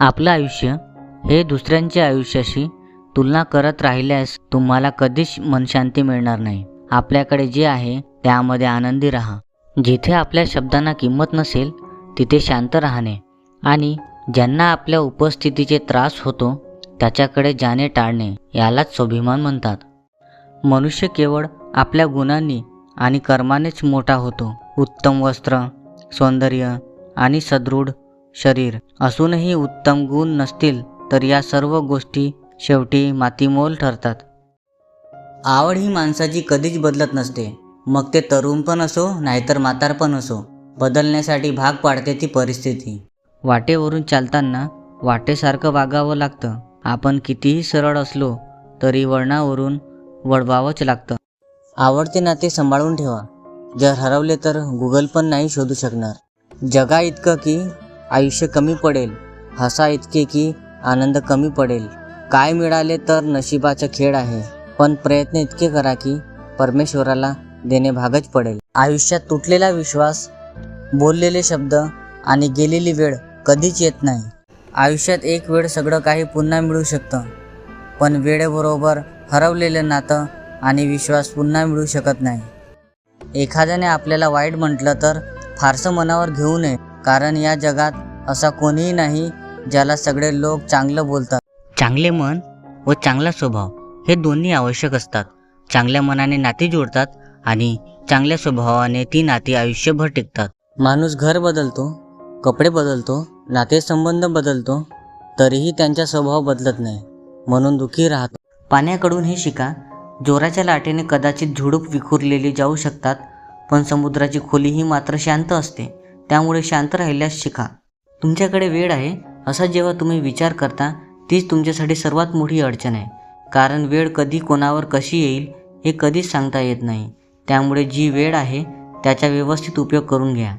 आपलं आयुष्य हे दुसऱ्यांच्या आयुष्याशी तुलना करत राहिल्यास तुम्हाला कधीच मनशांती मिळणार नाही. आपल्याकडे जे आहे त्यामध्ये आनंदी राहा. जिथे आपल्या शब्दांना किंमत नसेल तिथे शांत राहणे. आणि ज्यांना आपल्या उपस्थितीचे त्रास होतो त्याच्याकडे जाणे टाळणे यालाच स्वाभिमान म्हणतात. मनुष्य केवळ आपल्या गुणांनी आणि कर्मानेच मोठा होतो. उत्तम वस्त्र सौंदर्य आणि सदृढ शरीर असूनही उत्तम गुण नसतील तर या सर्व गोष्टी शेवटी मातीमोल ठरतात. आवड ही माणसाची कधीच बदलत नसते. मग ते तरुण पण असो नाहीतर म्हातार पण असो. बदलण्यासाठी भाग पाडते ती परिस्थिती. वाटेवरून चालताना वाटेसारखं वागावं लागतं. आपण कितीही सरळ असलो तरी वळणावरून वळवावंच लागतं. आवडते नाते सांभाळून ठेवा. जर हरवले तर गुगल पण नाही शोधू शकणार. जगा इतकं की आयुष्य कमी पडेल. हसा इतके की आनंद कमी पडेल. काय मिळाले तर नशिबाचा खेळ आहे. पण प्रयत्न इतके करा की परमेश्वराला देणे भागच पडेल. आयुष्यात तुटलेला विश्वास बोललेले शब्द आणि गेलेली वेळ कधीच येत नाही. आयुष्यात एक वेळ सगळं काही पुन्हा मिळू शकतं. पण वेळेबरोबर हरवलेलं नातं आणि विश्वास पुन्हा मिळू शकत नाही. एखाद्याने आपल्याला वाईट म्हटलं तर फारसं मनावर घेऊ नये. कारण या जगात असा कोणीही नाही ज्याला सगळे लोक चांगलं बोलतात. चांगले मन व चांगला स्वभाव हे दोन्ही आवश्यक असतात. चांगल्या मनाने नाती जोडतात आणि चांगल्या स्वभावाने ती नाती आयुष्यभर टिकतात. माणूस घर बदलतो कपडे बदलतो नातेसंबंध बदलतो तरीही त्यांचा स्वभाव बदलत नाही म्हणून दुःखी राहतो. पाण्याकडून हे शिका जोराच्या लाटेने कदाचित झुडूप विखुरलेली जाऊ शकतात पण समुद्राची खोली ही मात्र शांत असते. त्यामुळे शांत राहिल्यास शिका. तुमच्याकडे वेळ आहे. असा जेव्हा तुम्ही विचार करता तीच तुमच्यासाठी सर्वात मोठी अडचण आहे. कारण वेळ कधी कोणावर कशी येईल हे कधीच सांगता येत नाही. त्यामुळे जी वेळ आहे त्याचा व्यवस्थित उपयोग करून घ्या.